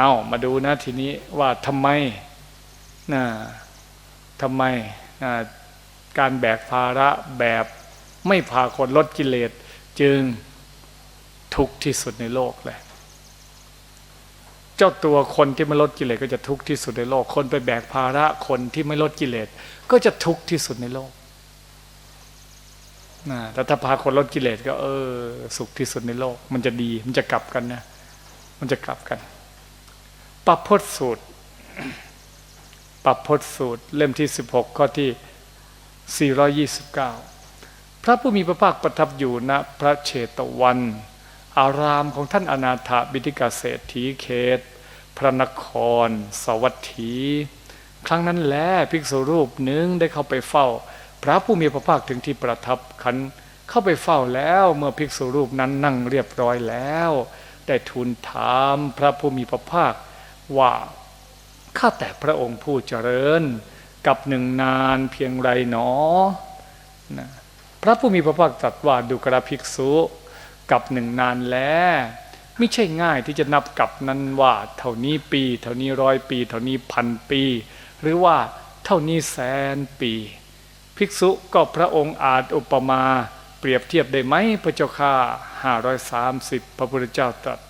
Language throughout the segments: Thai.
เอามาดูนะทีนี้ว่าทำไมนะทำไมนะการแบกภาระแบบไม่พาคนลดกิเลสจึงทุกข์ที่สุดในโลกเลย เจ้าตัวคนที่ไม่ลดกิเลสก็จะทุกข์ที่สุดในโลก คนไปแบกภาระคนที่ไม่ลดกิเลสก็จะทุกข์ที่สุดในโลกนะแต่ถ้าพาคนลดกิเลสก็เออ สุขที่สุดในโลก มันจะดีมันจะกลับกันนะ มันจะกลับกัน ปัพพศสูตรปัพพศสูตร เล่มที่ 16 ข้อที่ 429 พระผู้มีพระภาคประทับอยู่ณพระเชตวัน อารามของท่านอนาถบิณฑิกาเศรษฐีเขต พระนคร สวัสถี ครั้งนั้นแลภิกษุรูปหนึ่งได้เข้าไปเฝ้า พระผู้มีพระภาคถึงที่ประทับขันเข้าไปเฝ้าแล้วเมื่อภิกษุรูปนั้นนั่งเรียบร้อยแล้ว ได้ทูลถามพระผู้มีพระภาค ว่าข้าแต่พระองค์ผู้เจริญ กับหนึ่งนานเพียงไรหนอนะพระผู้มีพระภาคตรัสว่าดูกระภิกษุกับหนึ่งนานแล้วไม่ใช่ง่ายที่จะนับกับนั้นว่า เท่านี้ปี เท่านี้ร้อยปี เท่านี้พันปี หรือว่าเท่านี้แสนปี ภิกษุก็พระองค์อาจอุปมา เปรียบเทียบได้ไหมพระเจ้าข้าห้าร้อยสามสิบพระพุทธเจ้าตรัส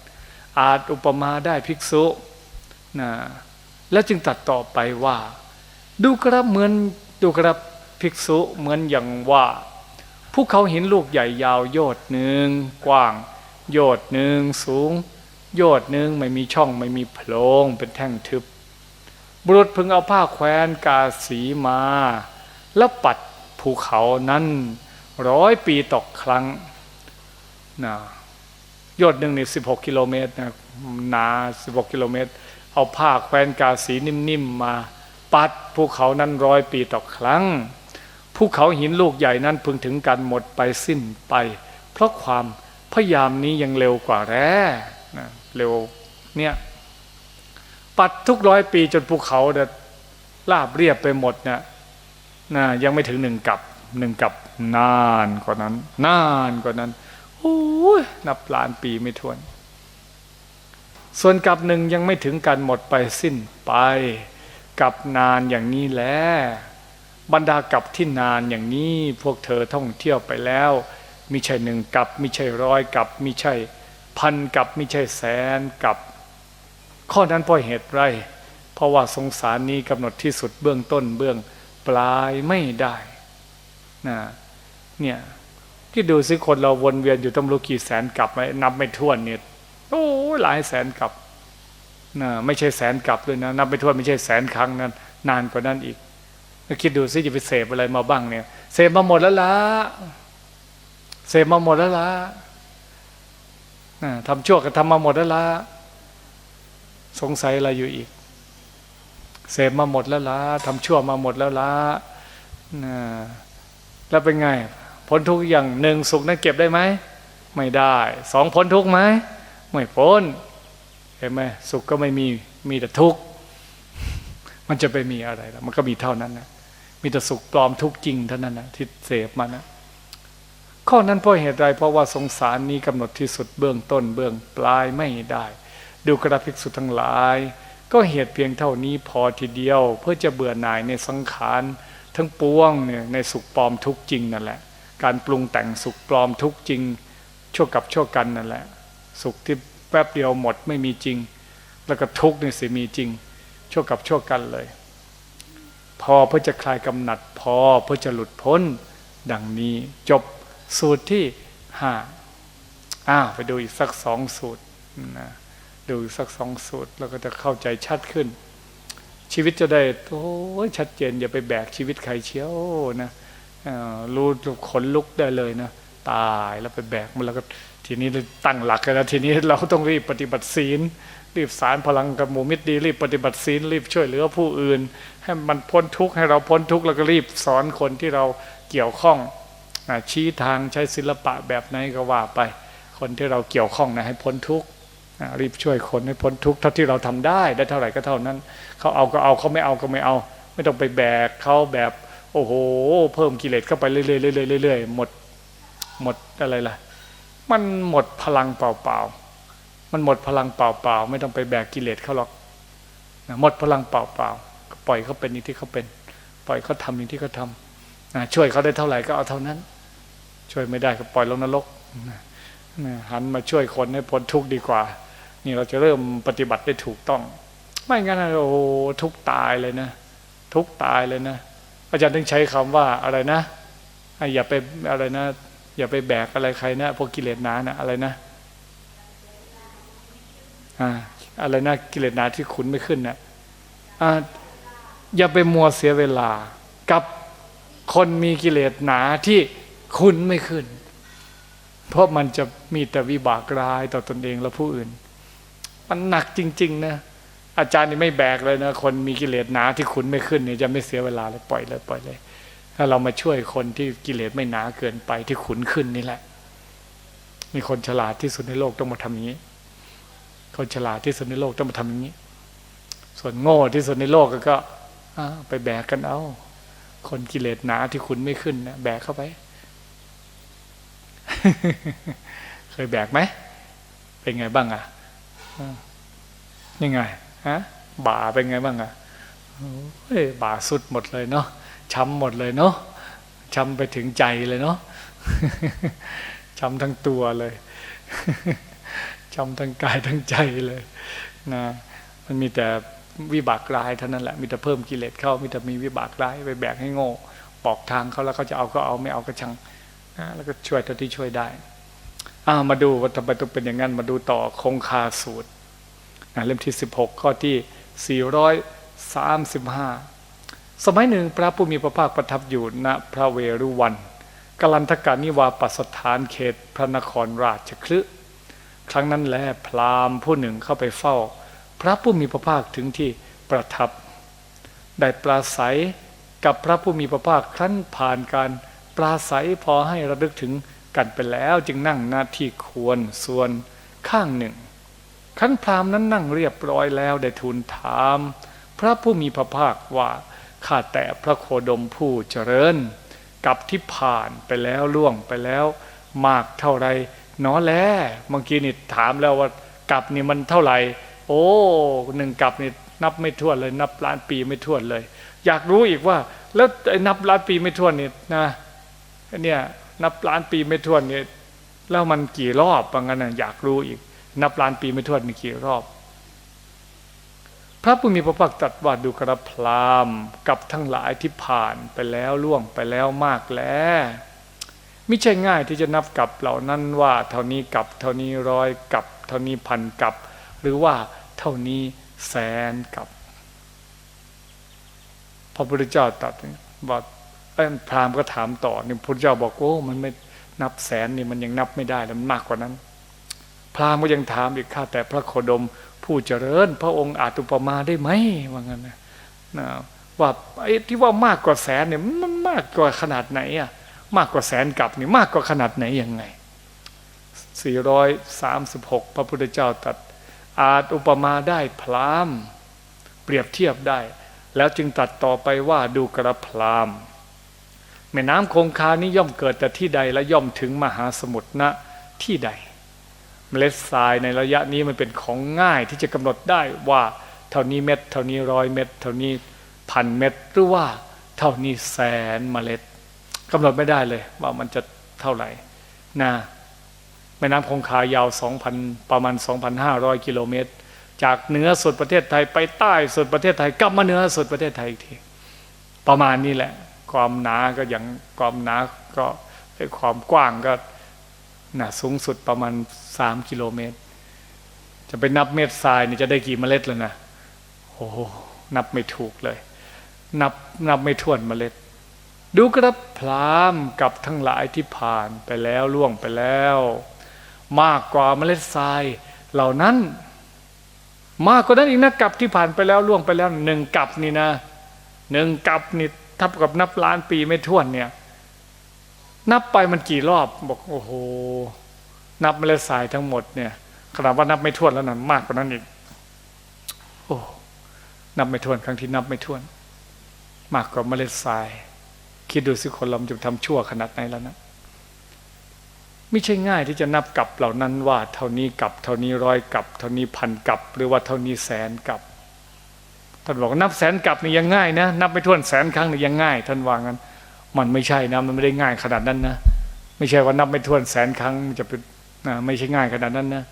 อาจอุปมาได้ภิกษุ นะแล้วจึงตัดต่อไปว่า ดูกระเหมือนดูกระภิกษุเหมือนอย่างว่าภูเขาเหินลูกใหญ่ยาวโยดหนึ่งกว้าง โยดหนึ่งสูง โยดหนึ่งไม่มีช่องไม่มีโพรงเป็นแท่งทึบ บุรุษพึงเอาผ้าแคว้นกาสีมา แล้วปัดภูเขานั้นร้อยปีตกครั้งนะยดหนึ่งนี่สิบหกกิโลเมตรนะหนาสิบหกกิโลเมตร เอาผ้าแคว้นกาสีนิ่มๆมา ปัดภูเขานั้นร้อยปีต่อครั้งภูเขาหินลูกใหญ่นั้นพึงถึงกันหมดไปสิ้นไป เพราะความพยายามนี้ยังเร็วกว่าแร่นะเร็วเนี่ยปัดทุกร้อยปีจนภูเขาเนี่ยราบเรียบไปหมดเนี่ยนะยังไม่ถึงหนึ่งกับหนึ่งกับนานกว่านั้น นานกว่านั้นโอ้ยนับล้านปีไม่ถ้วน ส่วนกับหนึ่งยังไม่ถึงกันหมดไปสิ้นไปกับนานอย่างนี้แหละบรรดากับที่นานอย่างนี้พวกเธอท่องเที่ยวไปแล้วมิใช่หนึ่งกับมิใช่ร้อยกับมิใช่พันกับมิใช่แสนกับ ข้อนั้นเพราะเหตุไรเพราะว่าสงสารนี้กำหนดที่สุดเบื้องต้นเบื้องปลายไม่ได้นะเนี่ยที่ดูสิคนเราวนเวียนอยู่ต้องรู้กี่แสนกลับไหมนับไม่ถ้วนเนี่ย โอ้หลายแสนกับนะไม่ใช่แสนกับด้วยนะนับไม่ถ้วไม่ใช่แสนครั้งนั้น นานกว่านั้นอีกคิดดูสิจะไปเสพอะไรมาบ้างเนี่ยเสพมาหมดแล้วละเสพมาหมดแล้วละทำชั่วก็ทำมาหมดแล้วละสงสัยอะไรอยู่อีก เสพมาหมดแล้วละทำชั่วมาหมดแล้วละแล้วเป็นไงพ้นทุกอย่างหนึ่งสุขนั้นเก็บได้ไหมไม่ได้สองพ้นทุกไหม ไม่พ้นเห็นไหมสุขก็ไม่มีมีแต่ทุกข์มันจะไปมีอะไรล่ะมันก็มีเท่านั้นนะมีแต่สุขปลอมทุกข์จริงเท่านั้นนะที่เสพมานะข้อนั้นเพราะเหตุใดเพราะว่าสงสารนี้กำหนดที่สุดเบื้องต้นเบื้องปลายไม่ได้ ดูกระภิกษุทั้งหลาย ก็เหตุเพียงเท่านี้พอทีเดียว เพื่อจะเบื่อหน่ายในสังขารทั้งปวงเนี่ยในสุขปลอมทุกข์จริงนั่นแหละ การปรุงแต่งสุขปลอมทุกข์จริงชั่วกับชั่วกันนั่นแหละ สุขที่แป๊บเดียวหมดไม่มีจริง แล้วก็ทุกข์นี่สิมีจริง ชั่วกับชั่วกันเลย พอเพื่อจะคลายกำหนัด พอเพื่อจะหลุดพ้น ดังนี้จบสูตรที่ห้าอ้าวไปดูอีกสักสองสูตรนะดูสักสองสูตร แล้วก็จะเข้าใจชัดขึ้น ชีวิตจะได้โอ้ชัดเจนอย่าไปแบกชีวิตใครเชียวนะรู้ขนลุกได้เลยนะ ตายแล้วไปแบกมันแล้วก็ ทีนี้ตั้งหลักกันแล้วทีนี้เราต้องรีบปฏิบัติศีล รีบสารพลังกับหมู่มิตรดี รีบปฏิบัติศีลรีบช่วยเหลือผู้อื่น ให้มันพ้นทุกข์ให้เราพ้นทุกข์แล้วก็รีบสอนคนที่เราเกี่ยวข้องชี้ทางใช้ศิลปะแบบไหนก็ว่าไป คนที่เราเกี่ยวข้องนะให้พ้นทุกข์รีบช่วยคนให้พ้นทุกข์เท่าที่เราทำได้ได้เท่าไหร่ก็เท่านั้น เขาเอาก็เอาเขาไม่เอาก็ไม่เอา ไม่ต้องไปแบกเขาแบบโอ้โห เพิ่มกิเลสเข้าไปเรื่อยๆเรื่อยๆเรื่อยๆหมดหมดอะไรล่ะ มันหมดพลังเปล่าๆ มันหมดพลังเปล่าๆ ไม่ต้องไปแบกกิเลสเขาหรอกหมดพลังเปล่าๆก็ปล่อยเขาเป็นอย่างที่เขาเป็น ปล่อยเขาทำอย่างที่เขาทำช่วยเขาได้เท่าไหร่ก็เอาเท่านั้น ช่วยไม่ได้ก็ปล่อยลงนรกหันมาช่วยคนให้พ้นทุกข์ดีกว่า นี่เราจะเริ่มปฏิบัติได้ถูกต้อง ไม่งั้นโอ้ทุกตายเลยนะ ทุกตายเลยนะอาจารย์ถึงใช้คำว่าอะไรนะอะอย่าไปอะไรนะ อย่าไปแบกอะไรใครนะพวกกิเลสหนานะอะไรนะอ่าอะไรนะกิเลสหนาที่ขุนไม่ขึ้นนะอ่าอย่าไปมัวเสียเวลา กับคนมีกิเลสหนาที่ขุนไม่ขึ้น เพราะมันจะมีแต่วิบากร้ายต่อตนเองและผู้อื่น มันหนักจริง ๆ นะอาจารย์นี่ไม่แบกเลยนะ คนมีกิเลสหนาที่ขุนไม่ขึ้นเนี่ยจะไม่เสียเวลาเลยปล่อยเลยปล่อยเลย ถ้าเรามาช่วยคนที่กิเลสไม่หนาเกินไปที่ขุนขึ้นนี่แหละ มีคนฉลาดที่สุดในโลกต้องมาทำอย่างนี้ คนฉลาดที่สุดในโลกต้องมาทำอย่างนี้ ส่วนโง่ที่สุดในโลกก็ก็ไปแบกกันเอา คนกิเลสหนาที่ขุนไม่ขึ้นนะแบกเข้าไป เคยแบกไหมเป็นไงบ้างอะยังไงฮะบ่าเป็นไงบ้างอะโอ้ยบ่าสุดหมดเลยเนาะ ช้ำหมดเลยเนาะช้ำไปถึงใจเลยเนาะช้ำทั้งตัวเลยช้ำทั้งกายทั้งใจเลยนะมันมีแต่วิบากร้ายเท่านั้นแหละมีแต่เพิ่มกิเลสเข้ามีแต่มีวิบากร้ายไปแบกให้โง่บอกทางเขาแล้วเขาจะเอาก็เอาไม่เอาก็ช่งนะแล้วก็ช่วยเท่าที่ช่วยได้อามาดูว่าทำไมต้องเป็นอย่างนั้นมาดูต่อคงคาสูตรนะเล่มที่ 16 ข้อที่ 435 สมัยหนึ่งพระผู้มีพระภาคประทับอยู่ณพระเวรุวันกลันทกานิวาปสถานเขตพระนครราชคลึครั้งนั้นแลพราหมณ์ผู้หนึ่งเข้าไปเฝ้า พระผู้มีพระภาคถึงที่ประทับ ได้ปราศัยกับพระผู้มีพระภาคครั้นผ่านการปราศัยพอให้ระลึกถึงกันไปแล้วจึงนั่งหน้าที่ควรส่วนข้างหนึ่งครั้นพราหมณ์นั้นนั่งเรียบร้อยแล้วได้ทูลถาม พระผู้มีพระภาคว่า ข้าแต่พระโคดมผู้เจริญ กับที่ผ่านไปแล้วล่วงไปแล้ว มากเท่าไรหนอแลเมื่อกี้นี่ถามแล้วว่ากับนี่มันเท่าไหร่ โอ้หนึ่งกับนี่นับไม่ถ้วนเลย นับล้านปีไม่ถ้วนเลย อยากรู้อีกว่า แล้วนับล้านปีไม่ถ้วนนี่นะเนี่ยนับล้านปีไม่ถ้วนนี่แล้วมันกี่รอบบางงั้นนะอยากรู้อีก นับล้านปีไม่ถ้วนนี่กี่รอบ พระผู้มีพระภาคตรัสว่าดูกระพรามกับทั้งหลายที่ผ่านไปแล้วล่วงไปแล้วมากแล้วไม่ใช่ง่ายที่จะนับกับเหล่านั้นว่า เท่านี้กับเท่านี้ร้อยกับเท่านี้พันกับ หรือว่าเท่านี้แสนกับ พระพุทธเจ้าตรัสบอกไอ้พรามก็ถามต่อนี่พระพุทธเจ้าบอกโอ้มันไม่นับแสนนี่มันยังนับไม่ได้แล้วมันมากกว่านั้น พรามก็ยังถามอีกข้าแต่พระโคดม ผู้เจริญ พระองค์อาจอุปมาได้ไหมว่างั้นนะว่าไอ้ที่ว่ามากกว่าแสนเนี่ยมันมากกว่าขนาดไหนอะมากกว่าแสนกับนี่มากกว่าขนาดไหนยังไง 436 พระพุทธเจ้าตรัสอาจอุปมาได้พรามเปรียบเทียบได้ แล้วจึงตัดต่อไปว่าดูกระพรามแม่น้ำคงคานี้ย่อมเกิดแต่ที่ใดและย่อมถึงมหาสมุทรณที่ใด เมล็ดทรายในระยะนี้มันเป็นของง่ายที่จะกำหนดได้ว่าเท่านี้เม็ด เท่านี้ร้อยเม็ด เท่านี้พันเม็ดหรือว่าเท่านี้แสนเมล็ดกำหนดไม่ได้เลยว่ามันจะเท่าไหร่นะแม่น้ำคงคายาว 2,000 ประมาณ 2,500 กิโลเมตร จากเหนือสุดประเทศไทยไปใต้สุดประเทศไทยกลับมาเหนือสุดประเทศไทยอีกทีประมาณนี้แหละ ความหนาก็อย่างความหนาก็ความกว้างก็ นะสูงสุดประมาณสามกิโลเมตร จะไปนับเม็ดทรายนี่จะได้กี่เมล็ดแล้วนะโอ้นับไม่ถูกเลย นับนับไม่ถ้วนเมล็ด ดูกระพรามกับทั้งหลายที่ผ่านไปแล้วล่วงไปแล้ว มากกว่าเมล็ดทรายเหล่านั้น มากกว่านั้นอีกนะกับที่ผ่านไปแล้วล่วงไปแล้วหนึ่งกับนี่นะหนึ่งกับนี่ทับกับนับล้านปีไม่ถ้วนเนี่ย นับไปมันกี่รอบบอกโอ้โห นับเมล็ดทรายทั้งหมดเนี่ยขนาดว่านับไม่ถ้วนแล้วนั่นมากกว่านั้นอีก โอ้นับไม่ถ้วนครั้งที่นับไม่ถ้วน มากกว่าเมล็ดทราย คิดดูสิคนเราจะทำชั่วขนาดไหนแล้วนะไม่ใช่ง่ายที่จะนับกลับเหล่านั้นว่า เท่านี้กลับเท่านี้ร้อยกลับ เท่านี้พันกลับ หรือว่าเท่านี้แสนกลับท่านบอกนับแสนกลับนี่ยังง่ายนะนับไปทวนแสนครั้งนี่ยังง่าย ท่านว่างั้น มันไม่ใช่นะมันไม่ได้ง่ายขนาดนั้นนะไม่ใช่ว่านับไม่ทวนแสนครั้งมันจะเป็นนะไม่ใช่ง่ายขนาดนั้นนะ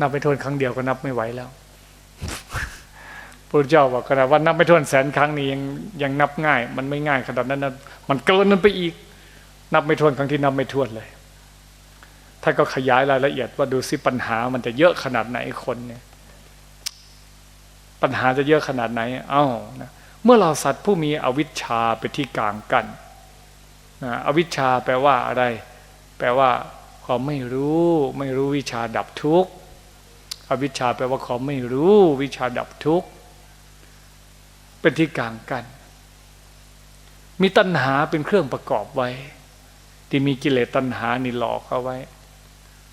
นับไปทวนครั้งเดียวก็นับไม่ไหวแล้วพระเจ้าบอกขนาดว่านับไม่ทวนแสนครั้งนี่ยังยังนับง่าย มันไม่ง่ายขนาดนั้นนะมันเกินนั้นไปอีก นับไม่ทวนครั้งที่นับไม่ทวนเลยท่านก็ขยายรายละเอียดว่าดูซิปัญหามันจะเยอะขนาดไหนคนเนี่ย ปัญหาจะเยอะขนาดไหน เอ้านะ เมื่อเราสัตว์ผู้มีอวิชชาเป็นที่กลางกันนะอวิชชาแปลว่าอะไร แปลว่าความไม่รู้ ไม่รู้วิชาดับทุกข์อวิชชาแปลว่าความไม่รู้วิชาดับทุกข์เป็นที่กลางกัน มีตัณหาเป็นเครื่องประกอบไว้ ที่มีกิเลสตัณหานี่หลอกเอาไว้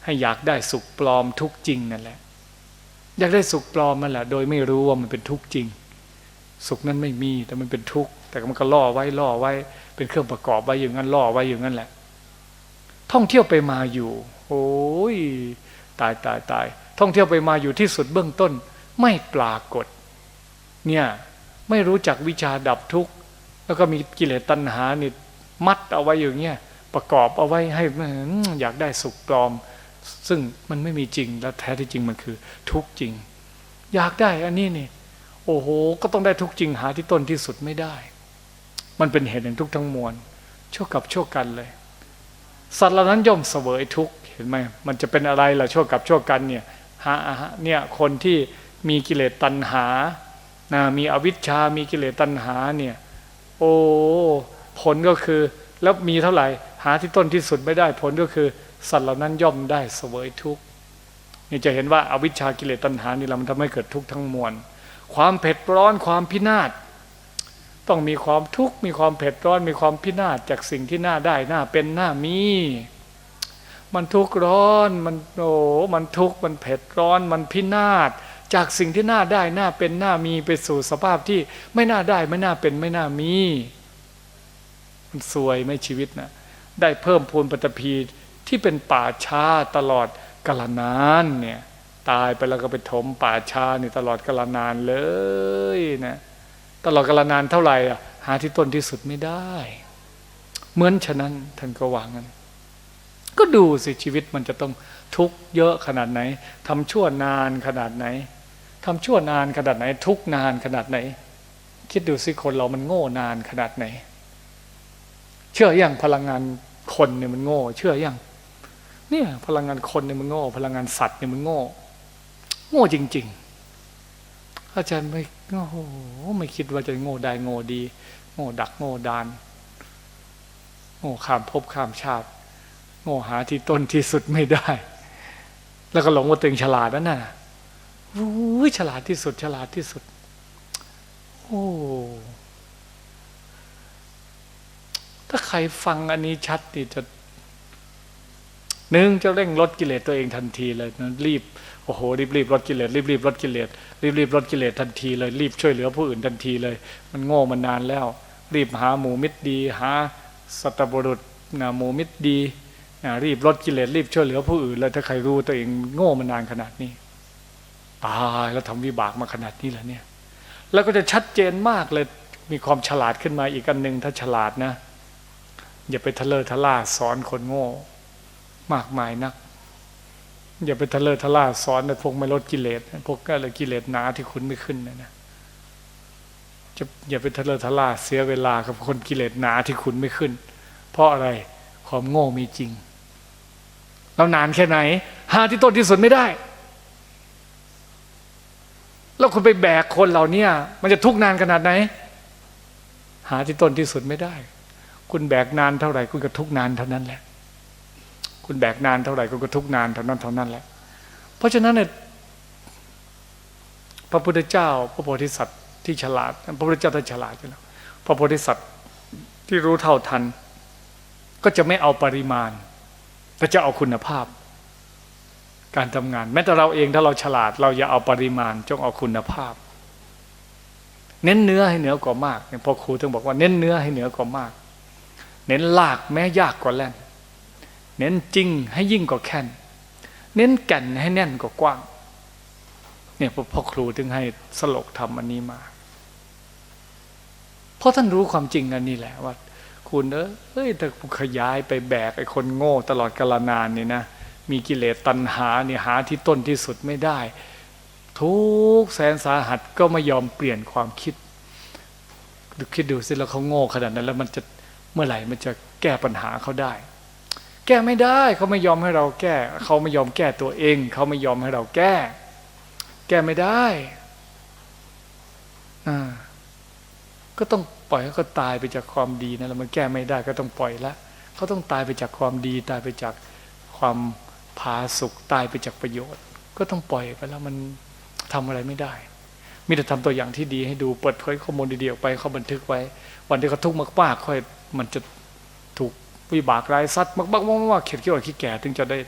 ให้อยากได้สุขปลอมทุกจริงนั่นแหละ อยากได้สุขปลอมนั่นแหละ โดยไม่รู้ว่ามันเป็นทุกจริง สุขนั้นไม่มีแต่มันเป็นทุกข์แต่มันก็ล่อไว้ล่อไว้ เป็นเครื่องประกอบไว้อย่างนั้นล่อไว้อย่างนั้นแหละ ท่องเที่ยวไปมาอยู่ โอ้ยตายตายตายท่องเที่ยวไปมาอยู่ที่สุดเบื้องต้น ไม่ปรากฏ เนี่ยไม่รู้จักวิชาดับทุกข์แล้วก็มีกิเลสตัณหานี่มัดเอาไว้อย่างเงี้ยประกอบเอาไว้ให้อยากได้สุขปลอม ซึ่งมันไม่มีจริงแล้วแท้ที่จริงมันคือ ทุกข์จริง อยากได้อันนี้นี่ โอ้โห ก็ต้องได้ทุกจริงหาที่ต้นที่สุดไม่ได้ มันเป็นเหตุแห่งทุกข์ทั้งมวลชั่วกับชั่วกันเลย สัตว์เหล่านั้นย่อมเสวยทุกเห็นไหมมันจะเป็นอะไรล่ะชั่วกับชั่วกันเนี่ยหาเนี่ยคนที่มีกิเลสตัณหานะมีอวิชชา มีกิเลสตัณหาเนี่ยโอ้ผลก็คือแล้วมีเท่าไหร่หาที่ต้นที่สุดไม่ได้ผลก็คือ สัตว์เหล่านั้นย่อมได้เสวยทุกข์นี่จะเห็นว่าอาวิชชากิเลสตัณหานี่แหละมันทำให้เกิดทุกข์ทั้งมวล ความเผ็ดร้อนความพินาศต้องมีความทุกข์มีความเผ็ดร้อนมีความพินาศจากสิ่งที่น่าได้น่าเป็นน่ามี มันทุกข์ร้อนมันโอ้มันทุกข์มันเผ็ดร้อนมันพินาศจากสิ่งที่น่าได้น่าเป็นน่ามีไปสู่สภาพที่ไม่น่าได้ไม่น่าเป็นไม่น่ามี มันซวยไม่ชีวิตนะได้เพิ่มพูนปฐพีที่เป็นป่าช้าตลอดกาลนานเนี่ย ตายไปแล้วก็ไปถมป่าชานี่ตลอดกาลนานเลยนะตลอดกาลนานเท่าไหร่อะหาที่ต้นที่สุดไม่ได้ เหมือนฉะนั้นท่านก็วางกันก็ดูสิชีวิตมันจะต้องทุกข์เยอะขนาดไหนทำชั่วนานขนาดไหนทำชั่วนานขนาดไหน ทุกนานขนาดไหน คิดดูสิคนเรามันโง่นานขนาดไหน เชื่ออย่างพลังงานคนเนี่ยมันโง่ เชื่ออย่างเนี่ยพลังงานคนเนี่ยมันโง่ พลังงานสัตว์เนี่ยมันโง่ โง่จริง ๆ อาจารย์ไม่โอ้โหไม่คิดว่าจะโง่ได้โง่ดี โง่ดักโง่ดาน โง่ข้ามภพข้ามชาติ โง่หาที่ต้นที่สุดไม่ได้ แล้วก็หลงว่าตัวเองฉลาดนั่นน่ะอู้ฉลาดที่สุดฉลาดที่สุด โอ้ถ้าใครฟังอันนี้ชัดนี่จะหนึ่งจะเร่งลดกิเลสตัวเองทันทีเลยนะรีบ โอ้โหรีบรีบลดกิเลสรีบรีบลดกิเลสรีบรีบลดกิเลสทันทีเลยรีบช่วยเหลือผู้อื่นทันทีเลย มันโง่มานนานแล้ว รีบหาหมูมิตรดี หาสัตบุรุษนะหมูมิตรดีนะรีบลดกิเลสรีบช่วยเหลือผู้อื่นเลยถ้าใครรู้ตัวเองโง่มานานขนาดนี้ตายแล้วทำวิบากมาขนาดนี้แล้วเนี่ย แล้วก็จะชัดเจนมากเลยมีความฉลาดขึ้นมาอีกอันหนึ่งถ้าฉลาดนะ อย่าไปทะเลอทะล่าสอนคนโง่ มากมายนัก อย่าไปทะเลทะล่าสอนแต่พวกไม่ลดกิเลสพวกอะไรกิเลสหนาที่คุณไม่ขึ้นนะนะจะอย่าไปทะเลทะล่าเสียเวลากับคนกิเลสหนาที่คุณไม่ขึ้น เพราะอะไรความโง่มีจริงแล้วนานแค่ไหน หาที่ต้นที่สุดไม่ได้ แล้วคุณไปแบกคนเหล่านี้มันจะทุกนานขนาดไหน หาที่ต้นที่สุดไม่ได้ คุณแบกนานเท่าไหร่ คุณก็ทุกนานเท่านั้นแหละ คุณแบกนานเท่าไหร่คุณก็ทุกนานเท่านั้นเท่านั้นแหละ เพราะฉะนั้นเนี่ยพระพุทธเจ้า พระโพธิสัตว์ที่ฉลาด พระพุทธเจ้าท่านฉลาดอยู่แล้วพระโพธิสัตว์ที่รู้เท่าทัน ก็จะไม่เอาปริมาณแต่จะเอาคุณภาพ การทำงาน แม้แต่เราเองถ้าเราฉลาด เราอย่าเอาปริมาณจงเอาคุณภาพ เน้นเนื้อให้เหนือกว่ามากพ่อครูถึงบอกว่าเน้นเนื้อให้เหนือกว่ามาก เน้นลากแม้ยากกว่าแล่น เน้นจริงให้ยิ่งกว่าแค่น เน้นแก่นให้แน่นกว่ากว้าง เนี่ยพ่อครูถึงให้สโลกทำอันนี้มา เพราะท่านรู้ความจริงอันนี้แหละว่าคุณเอ้ยถ้าขยายไปแบกไอ้คนโง่ตลอดกาลนานนี่นะมีกิเลสตัณหาเนี่ยหาที่ต้นที่สุดไม่ได้ ทุกแสนสาหัสก็ไม่ยอมเปลี่ยนความคิดดูคิดดูสิแล้วเขาโง่ขนาดนั้นแล้วมันจะเมื่อไหร่มันจะแก้ปัญหาเขาได้ แก้ไม่ได้เขาไม่ยอมให้เราแก้เขาไม่ยอมแก้ตัวเองเขาไม่ยอมให้เราแก้ แก้ไม่ได้อ่าก็ต้องปล่อยเขาตายไปจากความดีนะแล้วมันแก้ไม่ได้ก็ต้องปล่อยละเขาต้องตายไปจากความดี ตายไปจากความผาสุกตายไปจากประโยชน์ ก็ต้องปล่อยไปแล้วมันทำอะไรไม่ได้ มีแต่ทำตัวอย่างที่ดีให้ดูเปิดเผยข้อมูลดีๆออกไปเขาบันทึกไว้ วันที่เขาทุกข์มากๆค่อยมันจะถูก วิบากรายซัดมากๆมากเขียนขี้อ่อนขี้แก่ถึงจะได้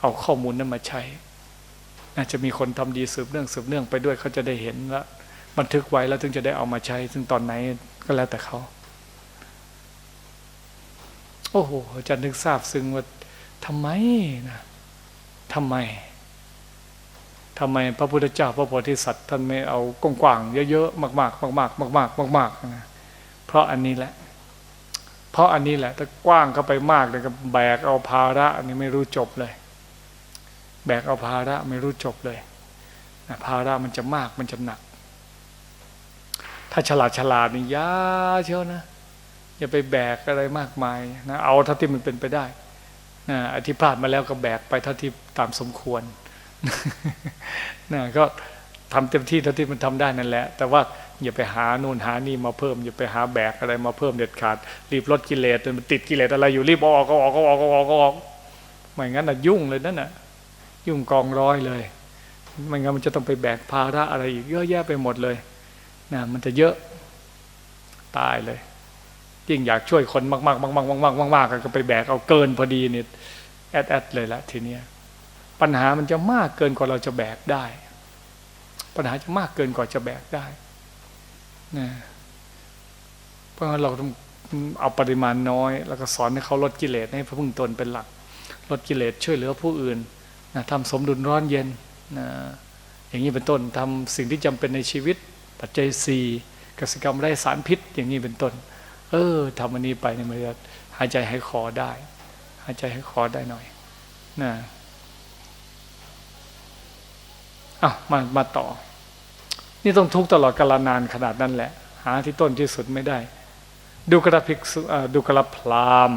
เอาข้อมูลนั้นมาใช้อาจจะมีคนทำดีสืบเนื่องสืบเนื่องไปด้วยเขาจะได้เห็นแล้วบันทึกไว้แล้วถึงจะได้เอามาใช้ ซึ่งตอนไหนก็แล้วแต่เขาโอ้โหอาจารย์นึกทราบซึ้งว่าทำไมนะทำไมทำไมพระพุทธเจ้าพระโพธิสัตว์ท่านไม่เอากว้างๆเยอะๆมากๆมากๆมากๆมากๆนะเพราะอันนี้แหละ เพราะอันนี้แหละถ้ากว้างเข้าไปมากเลยก็แบกเอาภาระอันนี้ไม่รู้จบเลย แบกเอาภาระไม่รู้จบเลยภาระมันจะมากมันจะหนัก ถ้าฉลาดฉลาดนี่ยาเชียวนะอย่าไปแบกอะไรมากมายนะเอาเท่าที่มันเป็นไปได้นะอธิพลาดมาแล้วก็แบกไปเท่าที่ตามสมควรนะก็ทำเต็มที่เท่าที่มันทำได้นั่นแหละ แต่ว่า อย่าไปหานู่นหานี่มาเพิ่มอย่าไปหาแบกอะไรมาเพิ่มเด็ดขาด รีบลดกิเลสมันติดกิเลสอะไรอยู่รีบออกก็ออกก็ออกก็ออกก็ออกไม่งั้นน่ะยุ่งเลยนั่นน่ะยุ่งกองร้อยเลยไม่งั้นมันจะต้องไปแบกภาระอะไรอีกเยอะแยะไปหมดเลยนะมันจะเยอะตายเลยยิ่งอยากช่วยคนมากๆมากๆมากๆมากๆก็ไปแบกเอาเกินพอดีนี่แอดแอดเลยละทีเนี้ยปัญหามันจะมากเกินกว่าเราจะแบกได้ ปัญหาจะมากเกินกว่าจะแบกได้ นะเพราะฉะนั้นเราต้องเอาปริมาณน้อย แล้วก็สอนให้เขาลดกิเลสให้พระพึ่งตนเป็นหลัก ลดกิเลสช่วยเหลือผู้อื่นนะทำสมดุลร้อนเย็นนะอย่างนี้เป็นต้นทำสิ่งที่จำเป็นในชีวิต ปัจจัยสี่กสิกรรมไร้สารพิษ อย่างนี้เป็นต้น เออทำอันนี้ไปเนี่ยมันจะหายใจให้คอได้ หายใจให้คอได้หน่อยนะอะมามาต่อ นี่ต้องทุกข์ตลอดกาลนานขนาดนั้นแหละ หาที่ต้นที่สุดไม่ได้ ดูกระภิกษุดูกระพราม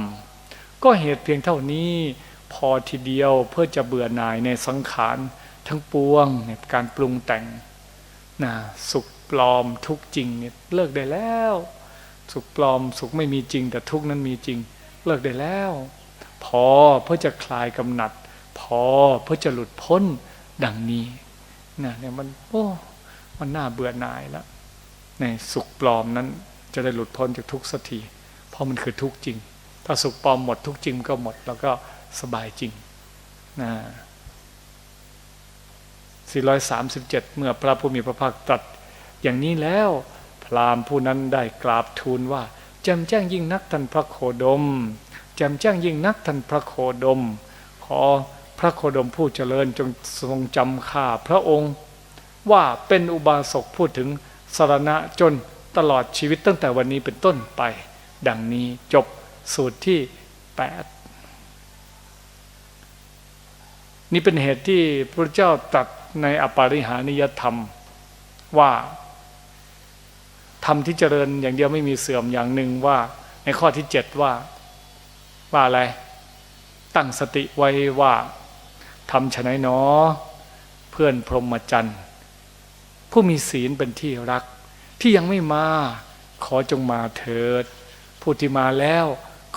ก็เหตุเพียงเท่านี้พอทีเดียวเพื่อจะเบื่อหน่ายในสังขารทั้งปวงในการปรุงแต่งนะสุขปลอมทุกจริงเนี่ยเลิกได้แล้ว สุขปลอมสุขไม่มีจริง แต่ทุกนั้นมีจริง เลิกได้แล้ว พอเพื่อจะคลายกำหนัด พอเพื่อจะหลุดพ้นดังนี้นะเนี่ยมันโอ้ มันน่าเบื่อหน่ายแล้วในสุขปลอมนั้นจะได้หลุดพ้นจากทุกสักทีเพราะมันคือทุกจริง ถ้าสุขปลอมหมดทุกจริงก็หมดแล้วก็สบายจริงนะ437 เมื่อพระผู้มีพระภาคตรัสอย่างนี้แล้ว พราหมณ์ผู้นั้นได้กราบทูลว่าแจมแจ้งยิ่งนักท่านพระโคดมแจมแจ้งยิ่งนักท่านพระโคดม ขอพระโคดมผู้เจริญจงทรงจำข้าพระองค์ ว่าเป็นอุบาสกพูดถึงสารณะจนตลอดชีวิตตั้งแต่วันนี้เป็นต้นไป ดังนี้จบสูตรที่ 8 นี่เป็นเหตุที่พระเจ้าตรัสในอปาริหานิยธรรมว่าธรรมที่เจริญอย่างเดียวไม่มีเสื่อมอย่างหนึ่งว่า ในข้อที่เจ็ดว่า ว่าอะไร ตั้งสติไว้ว่าทำฉะไหนหนอเพื่อนพรหมจรรย์ ผู้มีศีลเป็นที่รัก ที่ยังไม่มาขอจงมาเถิด ผู้ที่มาแล้ว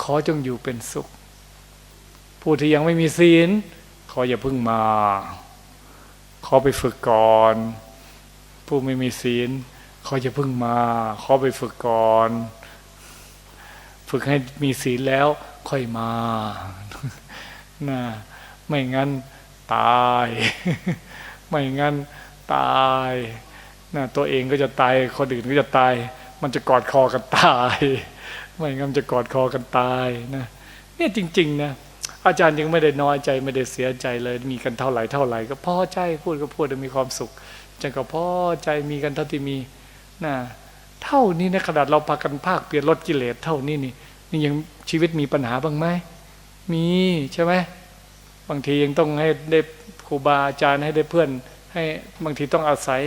ขอจงอยู่เป็นสุข ผู้ที่ยังไม่มีศีล ขออย่าเพิ่งมา ขอไปฝึกก่อน ผู้ไม่มีศีล ขออย่าเพิ่งมา ขอไปฝึกก่อน ฝึกให้มีศีลแล้วค่อยมานะไม่งั้นตาย ไม่งั้น ตายนะตัวเองก็จะตาย คนอื่นก็จะตาย มันจะกอดคอกันตาย ไม่งั้นจะกอดคอกันตายนะเนี่ยจริงๆนะอาจารย์ยังไม่ได้น้อยใจไม่ได้เสียใจเลย มีกันเท่าไหร่เท่าไหร่ก็พอใจพูดก็พูดมีความสุขจังก็พอใจมีกันเท่าที่มีนะเท่านี้นะขนาดเราพากันภาคเปลี่ยนลดกิเลสเท่านี้นี่นี่ยังชีวิตมีปัญหาบ้างไหมมีใช่ไหมบางทียังต้องให้ได้ครูบาอาจารย์ให้ได้เพื่อน ให้บางทีต้องอาศัย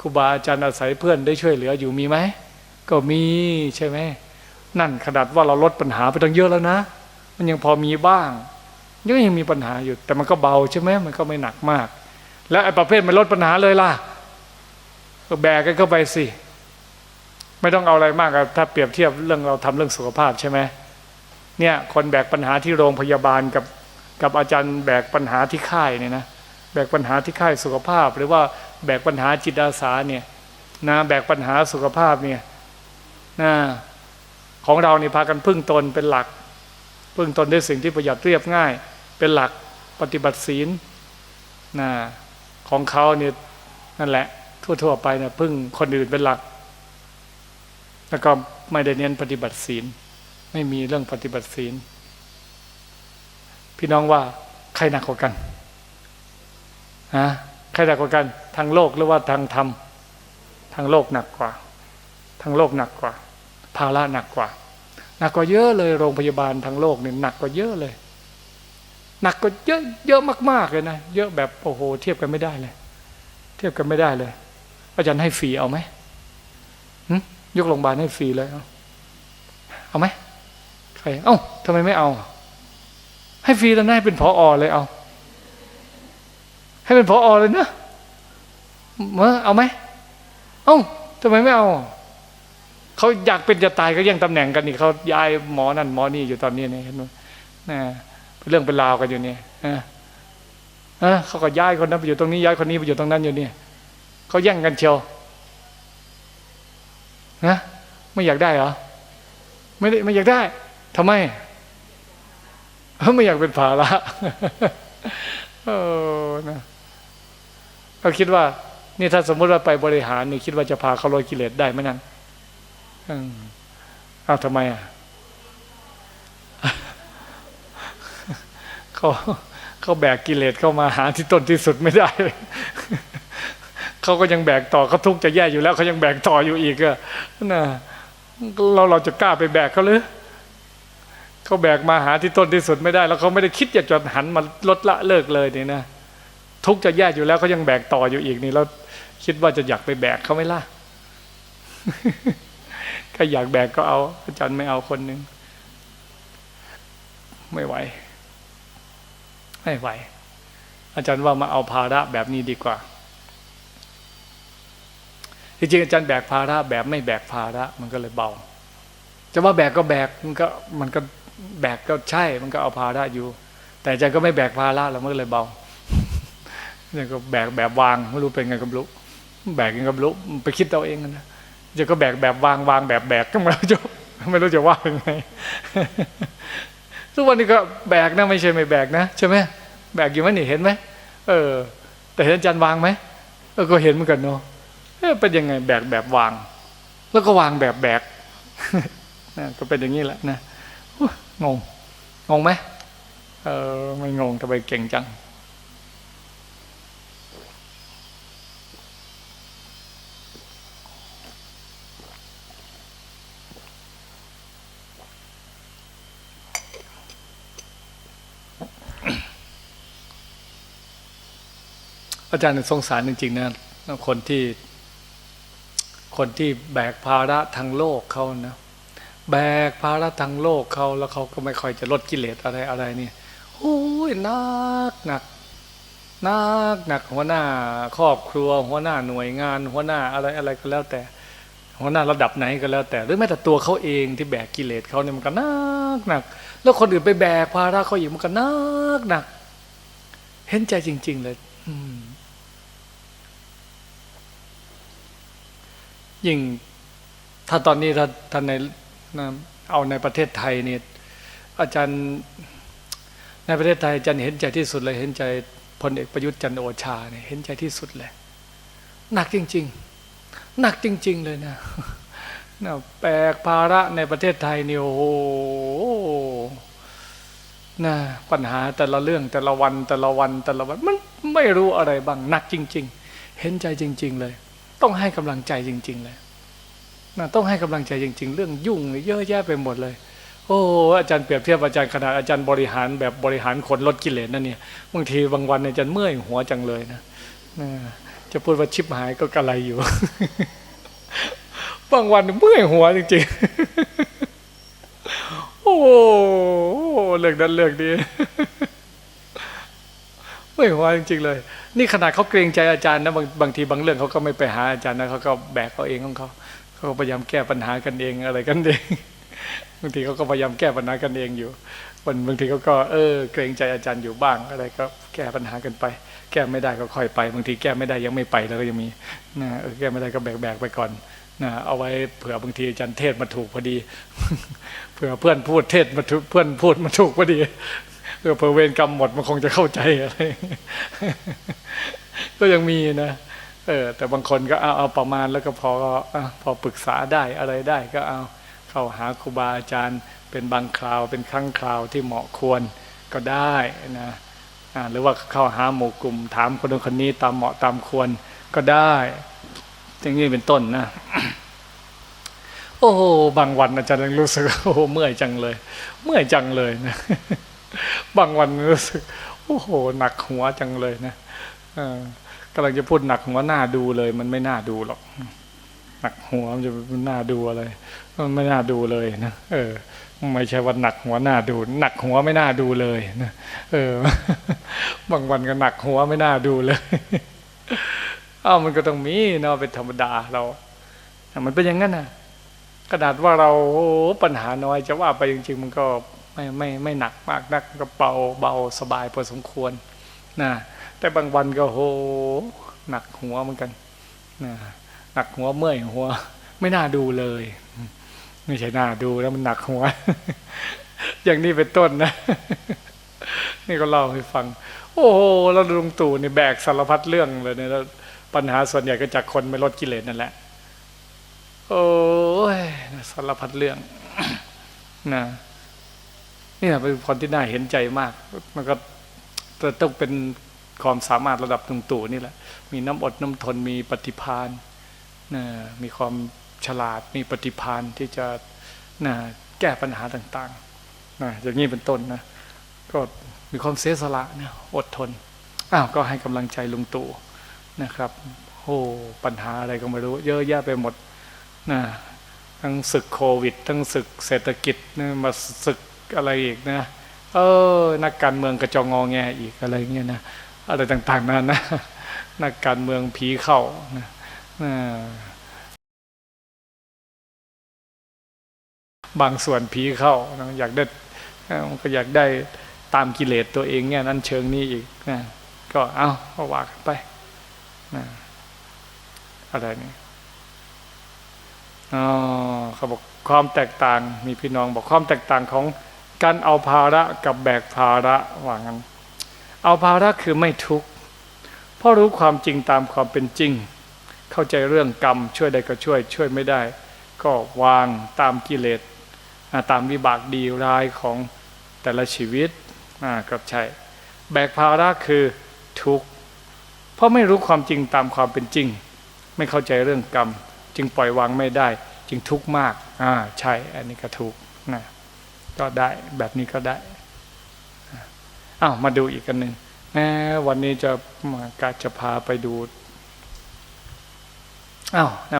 ครูบาอาจารย์อาศัยเพื่อนได้ช่วยเหลืออยู่มีไหมก็มีใช่ไหมนั่นขนาดว่าเราลดปัญหาไปตั้งเยอะแล้วนะ มันยังพอมีบ้างยังยังมีปัญหาอยู่ แต่มันก็เบาใช่ไหมมันก็ไม่หนักมาก แล้วไอ้ประเภทมันลดปัญหาเลยล่ะก็แบกกันเข้าไปสิไม่ต้องเอาอะไรมากอะถ้าเปรียบเทียบเรื่องเราทำเรื่องสุขภาพใช่ไหมเนี่ยคนแบกปัญหาที่โรงพยาบาลกับกับอาจารย์แบกปัญหาที่ค่ายเนี่ยนะ แบกปัญหาที่ค่ายสุขภาพ หรือว่าแบกปัญหาจิตอาสาเนี่ยนะแบกปัญหาสุขภาพเนี่ยนะของเราเนี่พากันพึ่งตนเป็นหลัก พึ่งตนด้วยสิ่งที่ประหยัดเรียบง่าย เป็นหลักปฏิบัติศีลนะของเขาเนี่ยนั่นแหละ ทั่วๆไปเนี่ยพึ่งคนอื่นเป็นหลัก แล้วก็ไม่ได้เน้นปฏิบัติศีล ไม่มีเรื่องปฏิบัติศีล พี่น้องว่าใครหนักกว่ากัน ฮะใครหนักกว่ากันทางโลกหรือว่าทางธรรมทางโลกหนักกว่า ทางโลกหนักกว่า ภาระหนักกว่า หนักกว่าเยอะเลยโรงพยาบาลทางโลกเนี่ยหนักกว่าเยอะเลย หนักกว่าเยอะเยอะมากๆเลยนะเยอะแบบโอ้โห เทียบกันไม่ได้เลย เทียบกันไม่ได้เลยอาจารย์ให้ฟรีเอาไหมยกโรงพยาบาลให้ฟรีเลยเอาเอาไหมใครเอ้าทำไมไม่เอา ให้ฟรีแล้วนะให้เป็นพออเลยเอา ให้เป็นพออเลยนะเมื่อเอาไหมเอ้าทำไมไม่เอา เขาอยากเป็นจะตายก็ย่งตำแหน่งกันนี่เขาย้ายหมอนั่นหมอนี่อยู่ตอนนี้เนี่ยเห็นไหมนะเรื่องเป็นราวกันอยู่เนี่ยนะเขาก็ย้ายคนนั้นไปอยู่ตรงนี้ย้ายคนนี้ไปอยู่ตรงนั้นอยู่เนี่ยเขาแย่งกันเชียวนะไม่อยากได้เหรอไม่ได้ไม่อยากได้ทำไมเขาไม่อยากเป็นภาระเออนะ เขาคิดว่า นี่ถ้าสมมติว่าไปบริหารนี่คิดว่าจะพาเขาลดกิเลสได้ไหมนั่นอ้าวทำไมอะเขาเขาแบกกิเลสเข้ามาหาที่ต้นที่สุดไม่ได้เขาก็ยังแบกต่อเขาทุกข์จะแย่อยู่แล้วเขายังแบกต่ออยู่อีกอะนะเราเราจะกล้าไปแบกเขาหรือเขาแบกมาหาที่ต้นที่สุดไม่ได้ แล้วเขาไม่ได้คิดอยากจะหันมาลดละเลิกเลยนี่นะ ทุกจะแย่อยู่แล้วเขายังแบกต่ออยู่อีกนี่แล้วคิดว่าจะอยากไปแบกเขาไหมล่ะถ้าอยากแบกก็เอาอาจารย์ไม่เอาคนหนึ่งไม่ไหว ไม่ไหว อาจารย์ว่ามาเอาภาระแบบนี้ดีกว่าจริงๆอาจารย์แบกภาระแบบไม่แบกภาระมันก็เลยเบาจะว่าแบกก็แบกมันก็มันก็แบกก็ใช่ มันก็เอาภาระอยู่ แต่อาจารย์ก็ไม่แบกภาระแล้วมันก็เลยเบา เนี่ยก็แบกแบบวางไม่รู้เป็นไงกับรู้แบกยังกับรู้ไปคิดเอาเองนะจะก็แบกแบบวางวางแบบแบกก็ไม่รู้จะไม่รู้จะว่ายังไงทุกวันนี้ก็แบกนะไม่ใช่ไม่แบกนะใช่ไหมแบกอยู่ไหมนี่เห็นไหมเออ แต่เห็นอาจารย์วางไหมเออก็เห็นเหมือนกันเนาะเออเป็นยังไงแบกแบบวาง แล้วก็วางแบบแบกนะก็เป็นอย่างนี้แหละนะงงงงไหมเออไม่งงทำไมเก่งจัง อาจารย์สงสารจริงๆนะคนที่ คนที่แบกภาระทางโลกเขานะแบกภาระทางโลกเขาแล้วเขาก็ไม่ค่อยจะลดกิเลสอะไรอะไรนี่โอ้ยหนักหนักหนักหนักหัวหน้าครอบครัว หัวหน้าหน่วยงาน หัวหน้าอะไรอะไรก็แล้วแต่ หัวหน้าระดับไหนก็แล้ว แต่หรือแม้แต่ตัวเขาเองที่แบกกิเลสเขาเนี่ยมันก็หนักหนัก แล้วคนอื่นไปแบกภาระเขาอีกมันก็หนักหนัก เห็นใจจริง ๆ เลย อืม ยิ่งถ้าตอนนี้ถ้าท่านในเอาในประเทศไทยเนี่ยอาจารย์ในประเทศไทยอาจารย์เห็นใจที่สุดเลยเห็นใจพลเอกประยุทธ์จันโอชาเนี่ยเห็นใจที่สุดเลยหนักจริง ๆ หนักจริง ๆ เลยนะนะแบกภาระในประเทศไทยนี่โอ้โหนะปัญหาแต่ละเรื่องแต่ละวันแต่ละวันแต่ละวันมันไม่รู้อะไรบ้างหนักจริง ๆ เห็นใจจริง ๆ เลย ต้องให้กำลังใจจริง ๆ เลยนะต้องให้กำลังใจจริง ๆ เรื่องยุ่งเยอะแยะไปหมดเลย โอ้อาจารย์เปรียบเทียบอาจารย์ขนาดอาจารย์บริหารแบบบริหารคนลดกิเลสนั่นเนี่ยบางทีบางวันอาจารย์เมื่อยหัวจังเลยนะนะจะพูดว่าชิบหายก็กระไรอยู่ บางวันเมื่อยหัวจริงๆ โอ้โหเรื่องนั้นเรื่องนี้ เมื่อยหัวจริงๆเลย นี่ขนาดเขาเกรงใจอาจารย์นะบางบางทีบางเรื่องเขาก็ไม่ไปหาอาจารย์นะเขาก็แบกเขาเองของเขาเขาพยายามแก้ปัญหากันเองอะไรกันเองบางทีเขาก็พยายามแก้ปัญหากันเองอยู่บางบางทีเขาก็เออ เกรงใจอาจารย์อยู่บ้างอะไรก็แก้ปัญหากันไป แก้ไม่ได้ก็ค่อยไป บางทีแก้ไม่ได้ยังไม่ไปแล้วก็ยังมีนะแก้ไม่ได้ก็แบกแบกไปก่อนนะเอาไว้เผื่อบางทีอาจารย์เทศมาถูกพอดี เผื่อเพื่อนพูดเทศมาถูกเพื่อนพูดมาถูกพอดี เผื่อเพอเวรกรรมหมดมันคงจะเข้าใจอะไรก็ยังมีนะเออแต่บางคนก็เอาเอาประมาณแล้วก็พออพอปรึกษาได้อะไรได้ก็เอาเข้าหาครูบาอาจารย์ เป็นบางคราวเป็นครั้งคราวที่เหมาะควรก็ได้นะอ่าหรือว่าเข้าหาหมู่กลุ่ม ถามคนนู้นคนนี้ตามเหมาะตามควรก็ได้อย่างนี้เป็นต้นนะ โอ้โหบางวันอาจารย์ยังรู้สึกโอ้เมื่อยจังเลย เมื่อยจังเลยนะ บางวันรู้สึก โอ้โห หนักหัวจังเลยนะกำลังจะพูดหนักหัวหน้าดูเลย มันไม่น่าดูหรอก หนักหัวมันจะน่าดูอะไรมันไม่น่าดูเลยนะเออ ไม่ใช่ว่าหนักหัวหน้าดู หนักหัวไม่น่าดูเลยนะเออ บางวันก็หนักหัวไม่น่าดูเลยอ้าวมันก็ต้องมีเนาะเป็นธรรมดาเราแต่มันเป็นอย่างนั้นนะขนาดว่าเราโอ้ปัญหาน้อยจะว่าไปจริงๆมันก็ ไม่ไม่ไม่หนักมากนักก็เบาเบาสบายพอสมควรนะแต่บางวันก็โหหนักหัวเหมือนกันนะหนักหัวเมื่อยหัว ไม่น่าดูเลย ไม่ใช่น่าดูแล้วมันหนักหัว อย่างนี้เป็นต้นนะ นี่ก็เล่าให้ฟัง โอ้โหแล้วลุงตู่นี่แบกสารพัดเรื่องเลยเนี่ยแล้วปัญหาส่วนใหญ่ก็จากคนไม่ลดกิเลสนั่นแหละ โอ้ยสารพัดเรื่องนะ นี่เป็นคนที่น่าเห็นใจมาก มันก็จะต้องเป็นความสามารถระดับลุงตู่นี่แหละ มีน้ำอดน้ำทนมีปฏิภาณนะมีความฉลาดมีปฏิภาณที่จะนะแก้ปัญหาต่างๆนะอย่างนี้เป็นต้นนะก็มีความเสียสละนะอดทนอ้าวก็ให้กำลังใจลุงตู่นะครับโอ้ปัญหาอะไรก็ไม่รู้ เยอะแยะไปหมดนะทั้งศึกโควิด ทั้งศึกเศรษฐกิจนะมาศึก อะไรอีกนะ เออ นักการเมืองกระจองงอแงอีกอะไรเงี้ยนะอะไรต่างๆนั้นนะนักการเมืองผีเข้านะบางส่วนผีเข้านะอยากได้ก็อยากได้ตามกิเลสตัวเองเนี่ยนั้นเชิงนี้อีกนะก็เอาก็ว่ากันไปนะอะไรนี่อ๋อเขาบอกความแตกต่างมีพี่น้องบอกความแตกต่างของ การเอาภาระกับแบกภาระว่างั้น เอาภาระคือไม่ทุกข์เพราะรู้ความจริงตามความเป็นจริง เข้าใจเรื่องกรรม ช่วยได้ก็ช่วย ช่วยไม่ได้ ก็วางตามกิเลสตามวิบากดีร้ายของแต่ละชีวิตอ่าก็ใช่แบกภาระคือทุกข์เพราะไม่รู้ความจริงตามความเป็นจริง ไม่เข้าใจเรื่องกรรม จึงปล่อยวางไม่ได้ จึงทุกข์มากอ่าใช่อันนี้ก็ถูกนะ ก็ได้แบบนี้ก็ได้อ้าวมาดูอีกกันหนึ่งแหมวันนี้จะมากาจะพาไปดูอ้าว